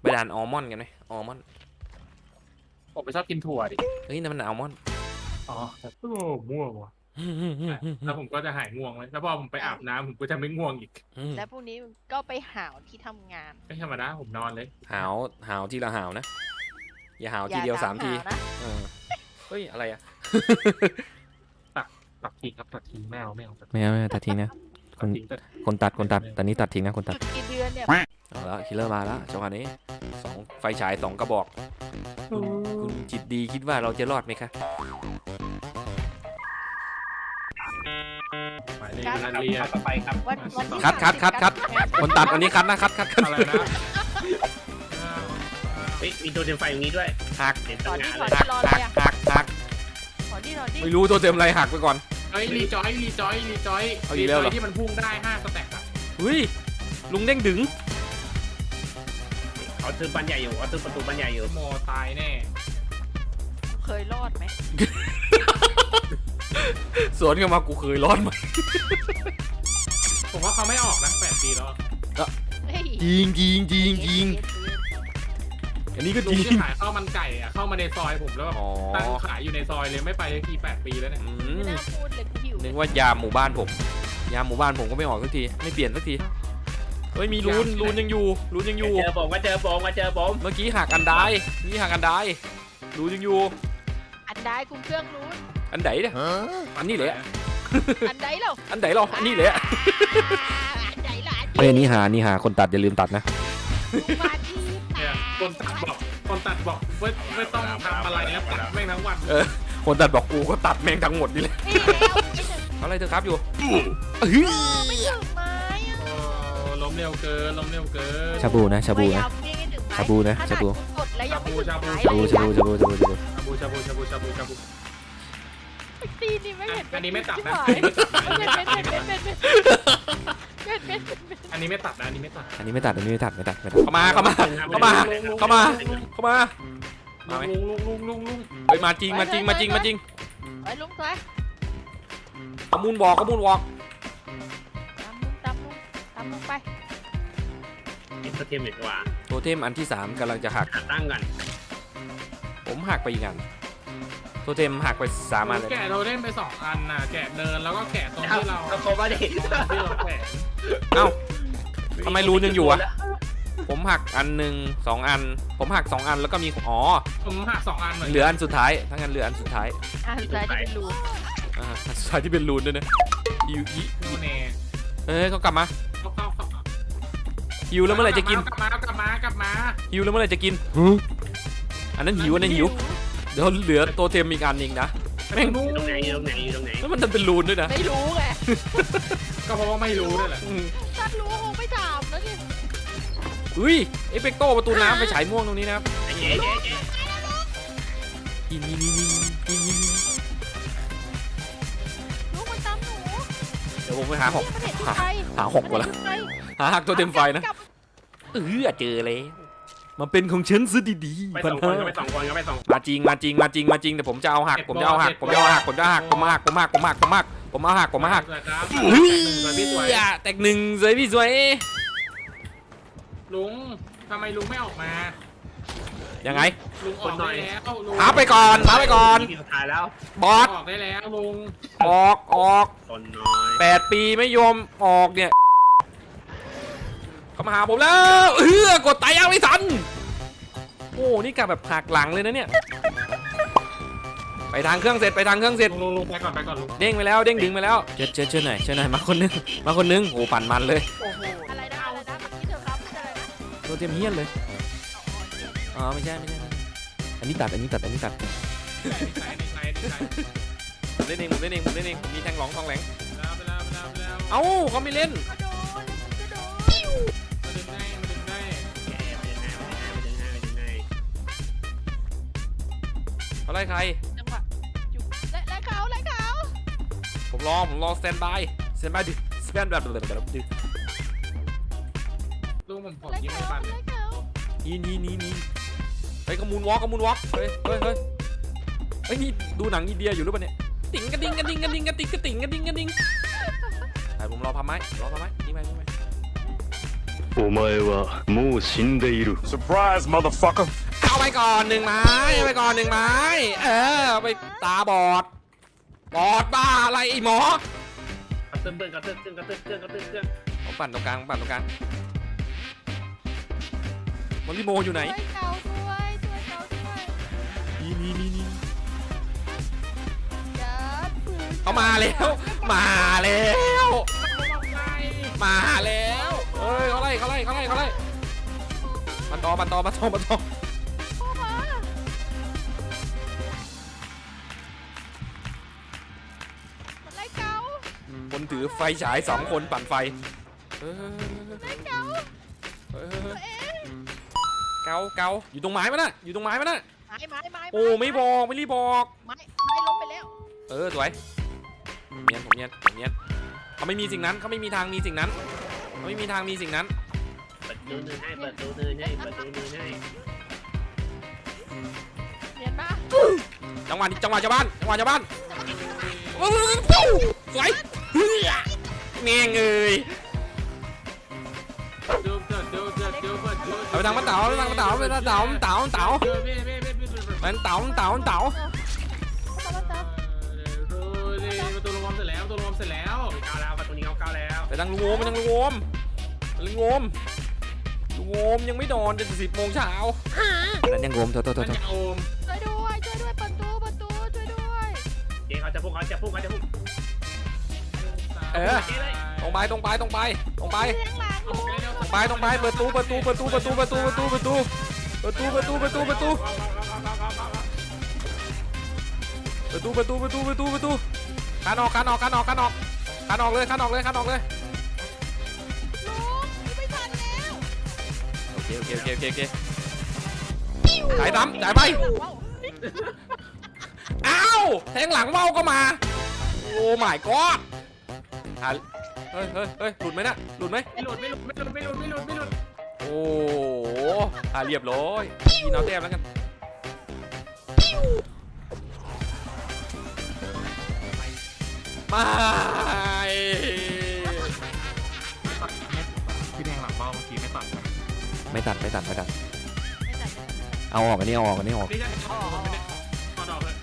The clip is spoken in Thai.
ไปด่านอัลมอนด์กันไหมอัลมอนด์ผมไม่ชอบกินถั่วดิ เฮ้ยนั่นมันอัลมอนด์อ๋อโอ้ง่วงว่ะแล้วผมก็จะหายง่วงเลยแล้วพอผมไปอาบน้ำผมก็จะไม่ง่วงอีกแล้วพรุ่งนี้ก็ไปหาวที่ทำงานไม่ธรรมดาผมนอนเลย หาวหาวทีละหาวนะ อย่าหาวทีอาเดียวถสามทีหนะเออเฮ้ยอะไรอะตัดทิ้งครับตัดทิ้งไม่เอาไม่เอาตัดไม่เอาไม่เอาตัดทิ้งนะ คนทิ้งตัดคนตัดคนตัดตอนนี้ตัดทิ้งนะคนตัด จุดกี่เดือนเนี่ย เอาละคิลเลอร์มาแล้วจังหวะนี้สองไฟฉายสองกระบอกคุณคุณจิตดีคิดว่าเราจะรอดไหมคะหมายเลขนันเรียนต่อไปครับวันวันที่คัดคัดคัดคัดสามสิบคนตัดอันนี้คัดนะคัดคัดคัดอะไรนะเฮ้ยมีตัวเต็มไฟอย่างนี้ด้วยหักเห็นขตั้องที่งานขอเลยที่รอเลยอะหักหักขอที่รอที่ไม่รู้ตัวเต็มอะไรหักไปก่อน เฮ้ยรีจอยรีจอยรีจอยเอาอีกแล้วเหรอ ที่มันพุ่งได้ห้าสแต็กอะเฮ้ยลุงเด้งดึง เขาซื้อปันใหญ่อยู่เขาซื้อประตูปันใหญ่อยู่โมตายแน่ เคยรอดไหมสวนกันมากูเคยรอดมาผมว่าเขาไม่ออกนะแปดปีแล้วเฮ้ยจริงจริงจริงจริงอันนี้ก็ลุจงริงที่ขายข้าวมันไก่อะเข้ามาในซอยผมแล้วแบบอ๋อ ตั้งขายอยู่ในซอยเลยไม่ไปทีแปดปีแล้วเนี่ยอืไม่มน่าพูดเลยกูหิวนึกว่ายามหมู่บ้านผม ยามหมู่บ้านผมก็ไม่ออกสักที ไม่เปลี่ยนสักทีเฮ้ยมีรูนรูนยังอยู่รูนยังอยู่ เจอผมก็เจอผมก็เจอผมเมื่อกี้หักอันได้นี่หักอันได้รูนยังอยู่ อันใดกูเครื่องรู้อันไหนเนี่ยอันนี้แหละอันใดเหราอันไหนหรออันนี้แหละอันใดล่ะเฮ้ยอันนี้หานี่หาคนตัดอย่าลืมตัดนะกูมาที่เนี่ยคนตัดบอกคนตัดบอกไม่ไม่ต้องทำอะไรนะตัดแม่งทั้งวันคนตัดบอกกูก็ตัดแม่งทั้งหมดนี่เลยนี่แล้วไม่ถึงเอาอะไรเธอครับอยู่เฮ้ยไม่ถึงไม้อะโอ้ ล้มเร็วเกินล้มเร็วเกิน ชาบูนะชาบูพยายนะมวิ่งให้ถึงไม้ชาบูนะขนาดชาบูกูกดแล้วยังไม่ถึงไม้ชาบูชาบูชาบูชาบูชาบูชาบูชาบูชาบูชาบูชาบูตีนี่ไม่เห็นอันนี้ไม่ตัดนะชิบอันนี้หายไม่ตัดนะเป็นเป็นเป็นเป็นเป็นเป็นเป็นเป็นอันนี้ไม่ตัดนะอันนี้ไม่ตัดอันนี้ไม่ตัดอันนี้ไม่ตัดไม่ตัดไม่ตัดเข้ามาเข้ามาเข้ามาเข้ามาเข้ามามาไหมลุงลุงลุงลุงลุงเฮ้ยมาจริงมาจริงมาจริงมาจริงไอ้ลุงตัวข้อมูลบอกข้อมูลบอก กินตัวเทียมดีกว่าโทเทมอันที่สามกำลังจะหัก หาตั้งกันผมหักไปอีกอันโทเทมหักไปสามอันเลยแกะเราเล่นไปสองอันน่ะ แกะเนินแล้วก็แกะตรงเอาที่เราเอาครบมาดิที่เราแกะเอ้า ทำไมรูนยังอยู่อะ ผมหักอันหนึ่งสองอัน ผมหักสองอันแล้วก็มีอ๋อผมหักสองอันเหมือนเหลืออันสุดท้ายทั้างนั้นเหลืออันสุดท้ายอ่าสุดท้ายที่เป็นรูอ่าอันสุดท้ายที่เป็นรูนด้วยนะฮิวฮิโมเน่เอ้ยเขากลับมาเข้าเข้าเข้า ฮิวแล้วเมื่อไหร่จะกิน กลับมากลับมากลับมาหิวแล้วเมื่อไหร่จะกิน อันนั้นหิวอันนั้นหิว เดี๋ยวเหลือตัวเต็มอีกอันหนึงนะแม่งรู้อยู่ตรงไหนอยู่ตรงไหนอยู่ตรงไหนแล้วมันดันเป็นรูนด้วยนะ ไม่รู้ไงก็เพราะว่าไม่รู้นั่นแหละอืมถ้ารู้คงไม่ถามแล้วนี่อุ้ยเอฟเฟกโตประตูน้ำไปฉายม่วงตรงนี้นะครับไอ้เจ๊เจ๊เจ๊ยิงยิงยิงยิง เดี๋ยวผมไปหาหอกมันเห็นที่ใครหาหกก่อนละมันเห็นที่ใครหาหักตัวเต็มไฟนะกลับเออเจอเลยมาเป็นของฉันซะดีไปๆสพัอนงคห้านก็ไปสองคนก็ไปสองมาจริงมาจริงมาจริงมาจริงแต่ผมจะเอาหักผมจะเอาหักผมจะเอาหักผมจะเอาหักผมจะเอาหักผมหักผมหักผมหักผมเอาหักผมเอาหักสวยครับเฮ้ยสวยพี่สวยแตกหนึ่งสวยพี่สวยลุงทำไมลุงไม่ออกมา ยังไง ลุงออกได้แล้วลุงหาไปก่อนหาไปก่อนที่สุดท้ายแล้วบอส ออกได้แล้วลุงออกออกตนน้อยแปดปีไม่ยอมออกเนี่ยเขามาหาผมแล้วเออกดตายยังไม่ทัน โอ้ นี่กะแบบหักหลังเลยนะเนี่ย ไปทางเครื่องเสร็จไปทางเครื่องเสร็จ ลุงลุงลุงไปก่อนไปก่อนลุงเด้งไปแล้วเด้งดึงไปแล้วเชิญเชิญเชิญหน่อยเชิญหน่อยมาคนนึงมาคนนึงโอ้ปั่นมันเลยโอ้โหอะไรนะอะไรนะเมื่อกี้เธอครับอะไรนะตัวเต็มเฮี้ยนเลย อ๋อไม่ใช่ไม่ใช่อันนี้ตัดอันนี้ตัดอันนี้ตัดผมเล่นเองผมเล่นเองผมเล่นเองผมมีแทงหลงทองแหลงเอ้าเขาไม่เล่นเขาไล่ใคร จังหวะจุกและและเขาและเขาผมรอผมรอสแตนบายสแตนบายดิสแตนแบบแบบแบบดิลูกผมผมยิงไม่ปันเลยนี่นี่นี่ เฮ้ยขมูลวอล์กขมูลวอล์กเฮ้ยเฮ้ยเฮ้ยเฮ้ยนี่ดูหนังอินเดียอยู่หรือเปล่าเนี่ยติ๋งกระดิ่งกระดิ่งกระดิ่งกระดิ่งกระดิ่งกระดิ่งกระดิ่งไอ้ผมรอพับไม้รอพับไม้นี่ไหมนี่ไหม お前はもう死んでいる Surprise, motherfucker. เอาไปก่อนหนึ่งไม้เอาไปก่อนหนึ่งไม้ เออเอาไปตาบอด บอดบ้าอะไรไอ้หมอก ระตุ้นเพื่อนกระตุ้นเครื่องกระตุ้นเครื่องกระตุ้นเครื่อง เอาปั่นตรงกลางปั่นตรงกลางมอลลิโมอยู่ไหน ช่วยเกา นี่นี่นี่นี่อย่าฝืนเขามาแล้ว มาแล้ว มาแล้วเฮ้ยเขาไล่เขาไล่เขาไล่เขาไล่ปันต่อปันต่อปันต่อปันต่อเข้ามามันไล่เกาคนถือไฟฉายสองคนปั่นไฟเออไล่เกาเออตัวเองเกาเกาอยู่ตรงไม้มันน่ะอยู่ตรงไม้มันน่ะ ไม้ไม้ไม้โอ้ไม่บอกไม่รีบบอก ไม้ไม้ล้มไปแล้ว เออสวยเนียนผมเนียนผมเนียนเขาไม่มีสิ่งนั้นเขาไม่มีทางมีสิ่งนั้นเขาไม่มีทางมีสิ่งนั้นเปิดดูนือให้เปิดดูนือให้เปิดดูนือให้เรียนมาจังหวะนี้จังหวะชาวบ้านจังหวะชาวบ้านโอ้โหสวยเฮ้ยแม่งเอ้ยดูเกิดดูเกิดดูเกิดดูเอาไปทางมะเต๋าเอาไปทางมะเต๋าเอาไปทางมะเต๋าเต๋าเต๋า มันเต๋าเต๋าเต๋าเข้ามาเติมดูดิประตูลงมเสร็จแล้วประตูลงมเสร็จแล้วเก้าแล้วประตูนี้เขาเก้าแล้วไปทางลุงโอมไปทางลุงโอมไปลุงโอมลุงโอมยังไม่นอนจนสิบโมงเช้าแล้วยังโอมโทษโทษโทมัษนจะโอมช่วยด้วยช่วยด้วยประตูประตูช่วยด้วยเจ๊เขาจะพุ่งเขาจะพุ่งเขาจะพุ่งเออเจ๊เลยตรงไปตรงไปตรงไปตรงไปตรงไปตรงไปเปิดตู้เปิดตู้เปิดตู้เปิดตู้เปิดตู้เปิดตู้เปิดตู้เปิดตู้เปิดตู้เปิดตู้เปิดตู้ เปิดตู้เปิดตู้เปิดตู้เปิดตู้เปิดตู้คานออกคานออกคานออกคานออกคานออกเลยคานออกเลยคานออกเลยลูกไม่ทันแล้วโอเคโอเคโอเคโอเคโอเคจ่ายดำจ่ายไปหลังว่าวอ้าวแทงหลังเว้าก็มาโอ้ my god อะเฮ้ยเฮ้ยเฮ้ยหลุดไหมนะหลุดไหมไม่หลุดไม่หลุดไม่หลุดไม่หลุดไม่หลุดไม่หลุดโอ้โหอะเรียบร้อยกินเอาแต้มแล้วกัน ไม่พี่แดงหลังเบ้าเมื่อกี้ไม่ตัดไม่ตัดไม่ตัดไม่ตัด ไม่ทันแล้วเอาออกอันนี้เอาออกอันนี้ออก นี่จะถอดไม่ได้ถอดออกเลย